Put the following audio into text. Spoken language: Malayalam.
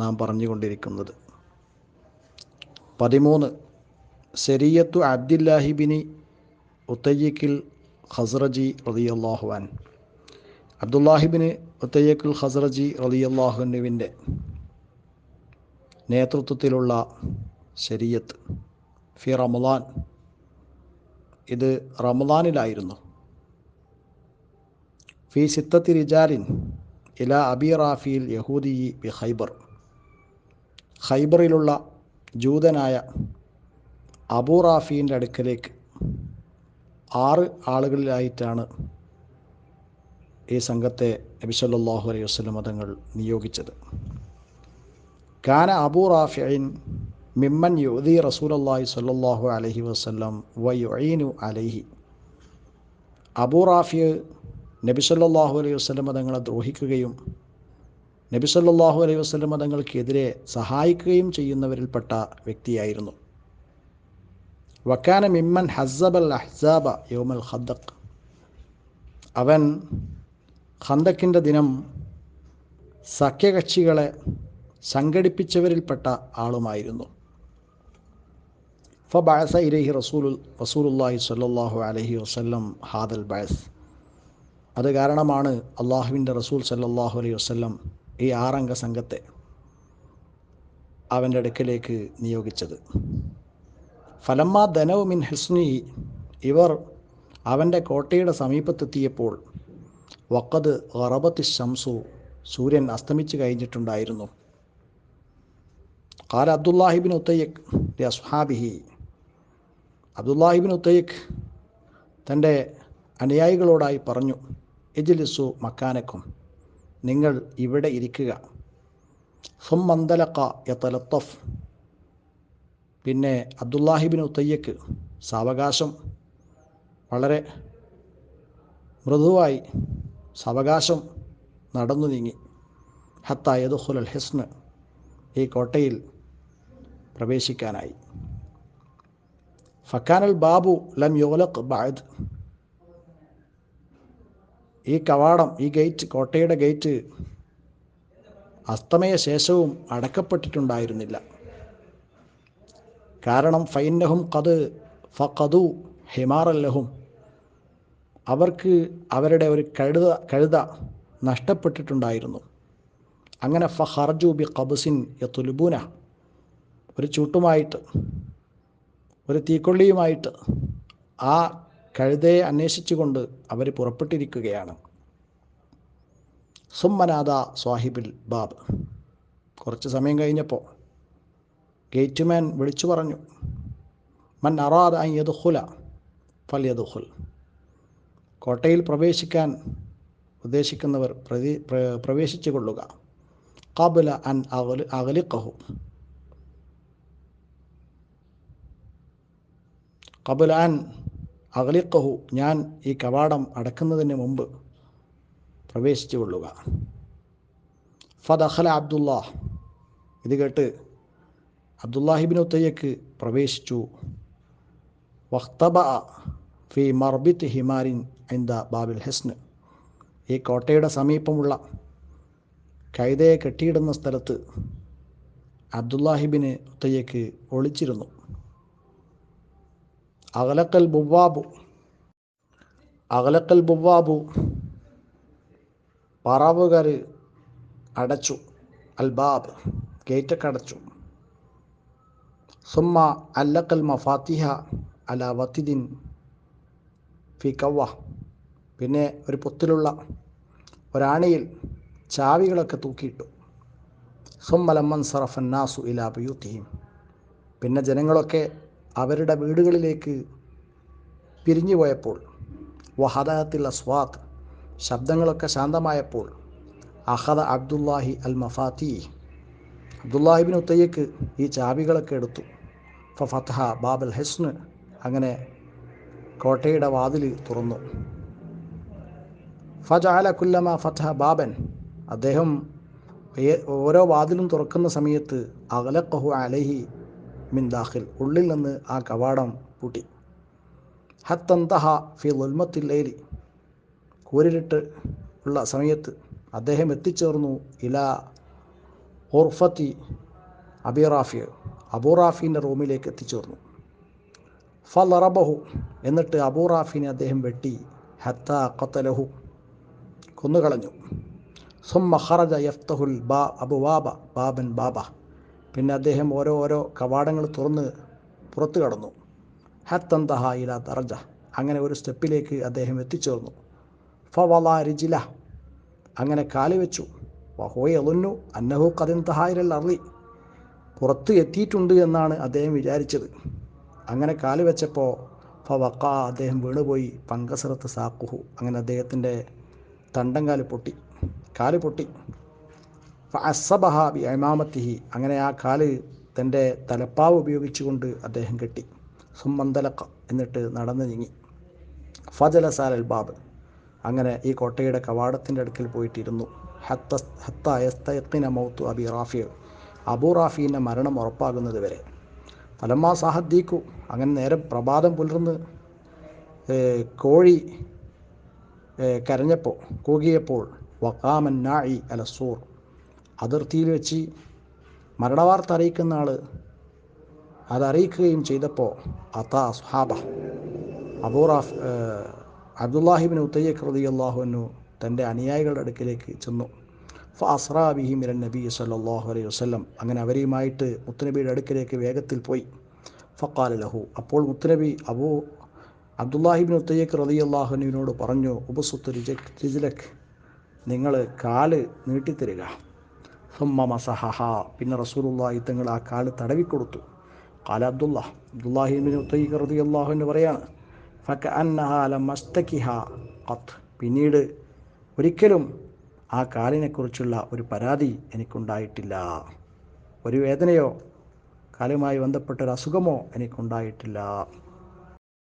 നാം പറഞ്ഞുകൊണ്ടിരിക്കുന്നത്. പതിമൂന്ന്. ശരീയത്തു അബ്ദുല്ലാഹിബിനി ഉത്തയ്യക്കിൽ ഖസ്റജി റളിയല്ലാഹുവാൻ അബ്ദുല്ലാഹിബിന് ഉത്തയ്യക്കുൽ ഖസ്റജി റളിയല്ലാഹുവിന്റെ നേതൃത്വത്തിലുള്ള ശരീയത്ത് ഫി റമദാൻ. ഇത് റമദാനിലായിരുന്നു. ഫി സിത്തത്തി റിജാലിൻ ഇല അബി റാഫിയിൽ യഹൂദി ബി ഖൈബർ. ഖൈബറിലുള്ള ജൂതനായ അബൂ റാഫീന്റെ അടുക്കലേക്ക് ആറ് ആളുകളിലായിട്ടാണ് ഈ സംഘത്തെ നബി അലൈഹി വസല്ലം മതങ്ങൾ നിയോഗിച്ചത്. കാന അബൂ റാഫിൻ മിമ്മൻ യുദി റസൂലല്ലാഹി സല്ലാഹു അലഹി വസ്ലം വയുഈനു അലൈഹി. അബൂ റാഫി നബി സല്ലല്ലാഹു അലൈഹി വസല്ലം മതങ്ങളെ ദ്രോഹിക്കുകയും നബി സല്ലല്ലാഹു അലൈഹി വസ്ലം മതങ്ങൾക്കെതിരെ സഹായിക്കുകയും ചെയ്യുന്നവരിൽപ്പെട്ട വ്യക്തിയായിരുന്നു. വക്കാന മിമ്മൻ ഹസബൽ അഹ്സാബ യോമൽ ഖദ്ദഖ്. അവൻ ഖന്തക്കിന്റെ ദിനം സഖ്യകക്ഷികളെ സംഘടിപ്പിച്ചവരിൽപ്പെട്ട ആളുമായിരുന്നു. ഫബഅസ ഇരഹി റസൂൽ റസൂലുല്ലാഹി സല്ലാഹു അലഹി വസ്ല്ലം ഹാദൽ ബഅസ്. അത് കാരണമാണ് അള്ളാഹുവിന്റെ റസൂൽ സല്ലാഹു അലൈഹി വസല്ലം ഈ ആറംഗ സംഘത്തെ അവന്റെ അടുക്കലേക്ക് നിയോഗിച്ചത്. ഫലമ്മ ധനവ് മിൻ ഹിസ്നി ഇവർ അവന്റെ കോട്ടയുടെ സമീപത്തെത്തിയപ്പോൾ വക്കത് ഗറബത്തി ശംസു സൂര്യൻ അസ്തമിച്ചു കഴിഞ്ഞിട്ടുണ്ടായിരുന്നു. കാല അബ്ദുല്ലാഹിബിൻ ഉത്തയ്യക് അസ്ഹാബിഹി അബ്ദുല്ലാഹിബിൻ ഉത്തയ്യക് തന്റെ അനുയായികളോടായി പറഞ്ഞു എജിലിസു മക്കാനക്കും. നിങ്ങൾ ഇവിടെ ഇരിക്കുക. സുമന്തലക്ക യത്തലത്തഫ് പിന്നെ അബ്ദുല്ലാഹിബിൻ ഉത്തയ്യക്ക് സാവകാശം. വളരെ മൃദുവായി സാവകാശം നടന്നു നീങ്ങി. ഹത്ത യദുഹുൽ ഹിസ്ന് ഈ കോട്ടയിൽ പ്രവേശിക്കാനായി. ഫക്കാനൽ ബാബു ലം യോലക് ബാദ് ഈ കവാടം ഈ ഗേറ്റ് കോട്ടയുടെ ഗേറ്റ് അസ്തമയ ശേഷവും അടക്കപ്പെട്ടിട്ടുണ്ടായിരുന്നില്ല. കാരണം ഫൈനഹും കത് ഫഖദു ഹിമാറല്ലഹും അവർക്ക് അവരുടെ ഒരു കഴുത കഴുത നഷ്ടപ്പെട്ടിട്ടുണ്ടായിരുന്നു. അങ്ങനെ ഫഹർജു ബി ഖബസിൻ യത്തുലുബൂന ഒരു ചൂട്ടുമായിട്ട് ഒരു തീക്കൊള്ളിയുമായിട്ട് ആ കഴുതയെ അന്വേഷിച്ചുകൊണ്ട് അവർ പുറപ്പെട്ടിരിക്കുകയാണ്. സുമ്മനാദ സ്വാഹിബിൽ ബാബ്. കുറച്ച് സമയം കഴിഞ്ഞപ്പോൾ ഗേറ്റ്മാൻ വിളിച്ചു പറഞ്ഞു മൻ അറാദ് അൻ യദുഹുല ഫൽ യദുഹുൽ കോട്ടയിൽ പ്രവേശിക്കാൻ ഉദ്ദേശിക്കുന്നവർ പ്രതി പ്രവേശിച്ചു കൊള്ളുക. കാബുല അൻ അകലി അകലിക്കഹു കബുല അൻ അകലിക്കഹു ഞാൻ ഈ കവാടം അടക്കുന്നതിന് മുമ്പ് പ്രവേശിച്ചു കൊള്ളുക. ഫദഖല അബ്ദുല്ലാ ഇത് കേട്ട് അബ്ദുല്ലാഹിബിൻ ഉത്തയ്യക്ക് പ്രവേശിച്ചു. വഖ്തബ ഫി മർബിത്ത് ഹിമാരിൻ ഇന്ദ ബാബിൽ ഹെസ്ന് ഈ കോട്ടയുടെ സമീപമുള്ള കൈതയെ കെട്ടിയിടുന്ന സ്ഥലത്ത് അബ്ദുല്ലാഹിബിന് ഉത്തയ്യക്ക് ഒളിച്ചിരുന്നു. അകലക്കൽ ബുവാബു അകലക്കൽ ബുവാബു പറവുകാർ അടച്ചു. അൽബാബ് ഗേറ്റൊക്കെ അടച്ചു. സുമ്മ അല്ലക്കൽ മഫാത്തിഹ അല വത്തിദിൻ ഫി കവ്വ. പിന്നെ ഒരു പൊത്തിലുള്ള ഒരാണിയിൽ ചാവികളൊക്കെ തൂക്കിയിട്ടു. സുമ്മലമ്മൻ സറഫൻ നാസു ഇലാ ബുയൂത്തിയും പിന്നെ ജനങ്ങളൊക്കെ അവരുടെ വീടുകളിലേക്ക് പിരിഞ്ഞു പോയപ്പോൾ വഹദത്തിൽ അസ്വാത്ത് ശബ്ദങ്ങളൊക്കെ ശാന്തമായപ്പോൾ അഹദ അബ്ദുല്ലാഹി അൽ മഫാത്തി അബ്ദുല്ലാഹിബിൻ ഉത്തയ്യക്ക് ഈ ചാവികളൊക്കെ എടുത്തു. ഫ ഫതഹ ബാബൽ ഹെസ്ന് അങ്ങനെ കോട്ടയുടെ വാതിൽ തുറന്നു. ഫജാല കുല്ലമ ഫതഹ ബാബൻ. അദ്ദേഹം ഓരോ വാതിലും തുറക്കുന്ന സമയത്ത് അകലക്കഹു അലഹി മിൻ ദാഖിൽ ഉള്ളിൽ നിന്ന് ആ കവാടം പൂട്ടി. ഹത്തന്തഹ ഫി ലുൽമത്തില്ലേലി കൂരിലിട്ട് ഉള്ള സമയത്ത് അദ്ദേഹം എത്തിച്ചേർന്നു ഇല ഓർഫത്തി അബിറാഫി അബൂറാഫീന്റെ റൂമിലേക്ക് എത്തിച്ചേർന്നു. ഫലറബഹു എന്നിട്ട് അബൂറാഫിനെ അദ്ദേഹം വെട്ടി ഹത്ത കത്തലഹു കൊന്നുകളഞ്ഞു. സുമ്മ ഖറജ യഫ്തഹുൽ ബാ അബു ബാബ ബാബൻ ബാബ. പിന്നെ അദ്ദേഹം ഓരോ ഓരോ കവാടങ്ങൾ തുറന്ന് പുറത്തു കടന്നു. ഹത്തന്തഹ ഇല തറജ അങ്ങനെ ഒരു സ്റ്റെപ്പിലേക്ക് അദ്ദേഹം എത്തിച്ചേർന്നു. ഫവല രിജില. അങ്ങനെ കാലി വെച്ചു. വഹോയൊന്നു അന്നഹു കതിൻ തഹായിരൽ അറി പുറത്ത് എത്തിയിട്ടുണ്ട് എന്നാണ് അദ്ദേഹം വിചാരിച്ചത്. അങ്ങനെ കാലി വെച്ചപ്പോൾ ഫവക്ക അദ്ദേഹം വീണുപോയി. പങ്കസറത്ത് സാക്കുഹു അങ്ങനെ അദ്ദേഹത്തിന്റെ തണ്ടങ്കാൽ പൊട്ടി. കാൽ പൊട്ടി. അസബഹ ബി അങ്ങനെ ആ കാൽ തന്റെ തലപ്പാവ് ഉപയോഗിച്ചുകൊണ്ട് അദ്ദേഹം കെട്ടി. സുമ്മന്തലക്ക എന്നിട്ട് നടന്നു നീങ്ങി. ഫജലസാൽ ബാബ്. അങ്ങനെ ഈ കോട്ടയുടെ കവാടത്തിന്റെ അടുക്കൽ പോയിട്ടിരുന്നു. ഹത്ത ഹത്തയസ്തയത്തിന മൗത്തു അബി റാഫി അബൂ റാഫീന്റെ മരണം ഉറപ്പാകുന്നത് വരെ. ഫലമാ സാഹദ്ദീക്കു അങ്ങനെ നേരെ പ്രഭാതം പുലർന്ന് കോഴി കരഞ്ഞപ്പോൾ കൂകിയപ്പോൾ വക്കാമൻ നായി അലസൂർ. അതിർത്തിയിൽ വെച്ച് മരണവാർത്ത അറിയിക്കുന്ന ആൾ അതറിയിക്കുകയും ചെയ്തപ്പോൾ അതാ സുഹാബ അബൂറാഫ് അബ്ദുല്ലാഹിബിൻ ഉത്തയ്യഖ് റതി അള്ളാഹുനു തന്റെ അനുയായികളുടെ അടുക്കിലേക്ക് ചെന്നു. ഫ അസ്രാബിഹി മിരൻ നബി സല്ലാഹു അലൈഹി വസ്ലം അങ്ങനെ അവരെയുമായിട്ട് മുത്തുനബിയുടെ അടുക്കിലേക്ക് വേഗത്തിൽ പോയി. ഫക്കാൽ ലഹു. അപ്പോൾ മുത്തുനബി അബൂ അബ്ദുല്ലാഹിബിൻ ഉത്തയ്യഖ് റതി അള്ളാഹുനുവിനോട് പറഞ്ഞു ഉപസുത്ത് റിജിലക് നിങ്ങൾ കാൽ നീട്ടിത്തരിക. സുമ്മ പിന്നെ റസൂലുള്ളാഹി തങ്ങൾ ആ കാൽ തടവിക്കൊടുത്തു. കാല അബ്ദുല്ല അബ്ദുല്ലാഹിബിൻ ഉത്തയ്യഖ് റതി അള്ളാഹുവിന് പറയാണ് ഫക്ക അന്നഹാല മസ്തക്കിഹ ഖത്ത് പിന്നീട് ഒരിക്കലും ആ കാലിനെക്കുറിച്ചുള്ള ഒരു പരാതി എനിക്കുണ്ടായിട്ടില്ല. ഒരു വേദനയോ കാലുമായി ബന്ധപ്പെട്ട ഒരു അസുഖമോ എനിക്കുണ്ടായിട്ടില്ല.